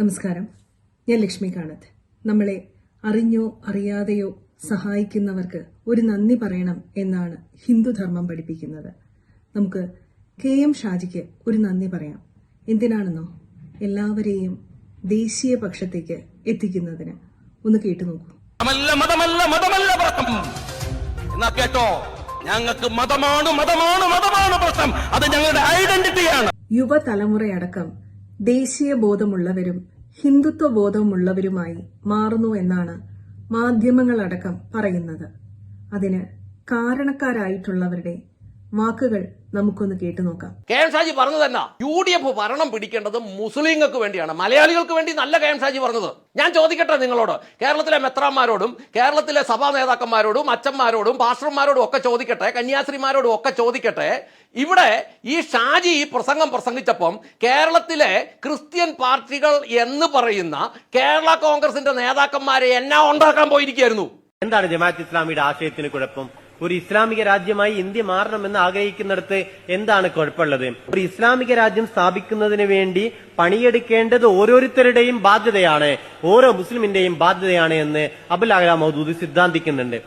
നമസ്കാരം. ഞാൻ ലക്ഷ്മി കാണത്ത്. നമ്മളെ അറിഞ്ഞോ അറിയാതെയോ സഹായിക്കുന്നവർക്ക് ഒരു നന്ദി പറയണം എന്നാണ് ഹിന്ദുധർമ്മം പഠിപ്പിക്കുന്നത്. നമുക്ക് കെ എം ഷാജിക്ക് ഒരു നന്ദി പറയാം. എന്തിനാണെന്നോ? എല്ലാവരെയും ദേശീയ പക്ഷത്തേക്ക് എത്തിക്കുന്നതിന്. ഒന്ന് കേട്ടു നോക്കൂ. മതമല്ല മതമല്ല മതമല്ല പ്രശ്നം. എന്നാ കേട്ടോ? ഞങ്ങൾക്ക് മതമാണ് മതമാണ് മതമാണ് പ്രശ്നം. അത് ഞങ്ങളുടെ ഐഡന്റിറ്റിയാണ്. യുവതലമുറയടക്കം ദേശീയ ബോധമുള്ളവരും ഹിന്ദുത്വ ബോധമുള്ളവരുമായി മാറുന്നു എന്നാണ് മാധ്യമങ്ങളടക്കം പറയുന്നത്. അതിന് കാരണക്കാരായിട്ടുള്ളവരുടെ വാക്കുകൾ നമുക്കൊന്ന് കേട്ടു നോക്കാം. കെ എം ഷാജി പറഞ്ഞത് തന്നെ യു ഡി എഫ് ഭരണം പിടിക്കേണ്ടത് മുസ്ലിങ്ങൾക്ക് വേണ്ടിയാണ്. മലയാളികൾക്ക് വേണ്ടി നല്ല കെ എം ഷാജി പറഞ്ഞത്. ഞാൻ ചോദിക്കട്ടെ നിങ്ങളോട്? കേരളത്തിലെ മെത്രാന്മാരോടും കേരളത്തിലെ സഭാ നേതാക്കന്മാരോടും അച്ഛന്മാരോടും പാസ്റ്റർമാരോടും ഒക്കെ ചോദിക്കട്ടെ കന്യാസ്ത്രീമാരോടും ഒക്കെ ചോദിക്കട്ടെ ഇവിടെ ഈ ഷാജി ഈ പ്രസംഗം പ്രസംഗിച്ചപ്പം കേരളത്തിലെ ക്രിസ്ത്യൻ പാർട്ടികൾ എന്ന് പറയുന്ന കേരള കോൺഗ്രസിന്റെ നേതാക്കന്മാരെ എന്നാ ഉണ്ടാക്കാൻ പോയിരിക്കുകയായിരുന്നു? എന്താണ് ജമാഅത്ത് ഇസ്ലാമിയുടെ ആശയത്തിന് കുഴപ്പം? ഒരു ഇസ്ലാമിക രാജ്യമായി ഇന്ത്യ മാറണമെന്ന് ആഗ്രഹിക്കുന്നിടത്ത് എന്താണ് കുഴപ്പമുള്ളത്? ഒരു ഇസ്ലാമിക രാജ്യം സ്ഥാപിക്കുന്നതിന് വേണ്ടി പണിയെടുക്കേണ്ടത് ഓരോരുത്തരുടെയും ബാധ്യതയാണ് ഓരോ മുസ്ലിമിന്റെയും ബാധ്യതയാണ് എന്ന് അബുൽ അഹ്ല മൗദൂദ് സിദ്ധാന്തിക്കുന്നുണ്ട്.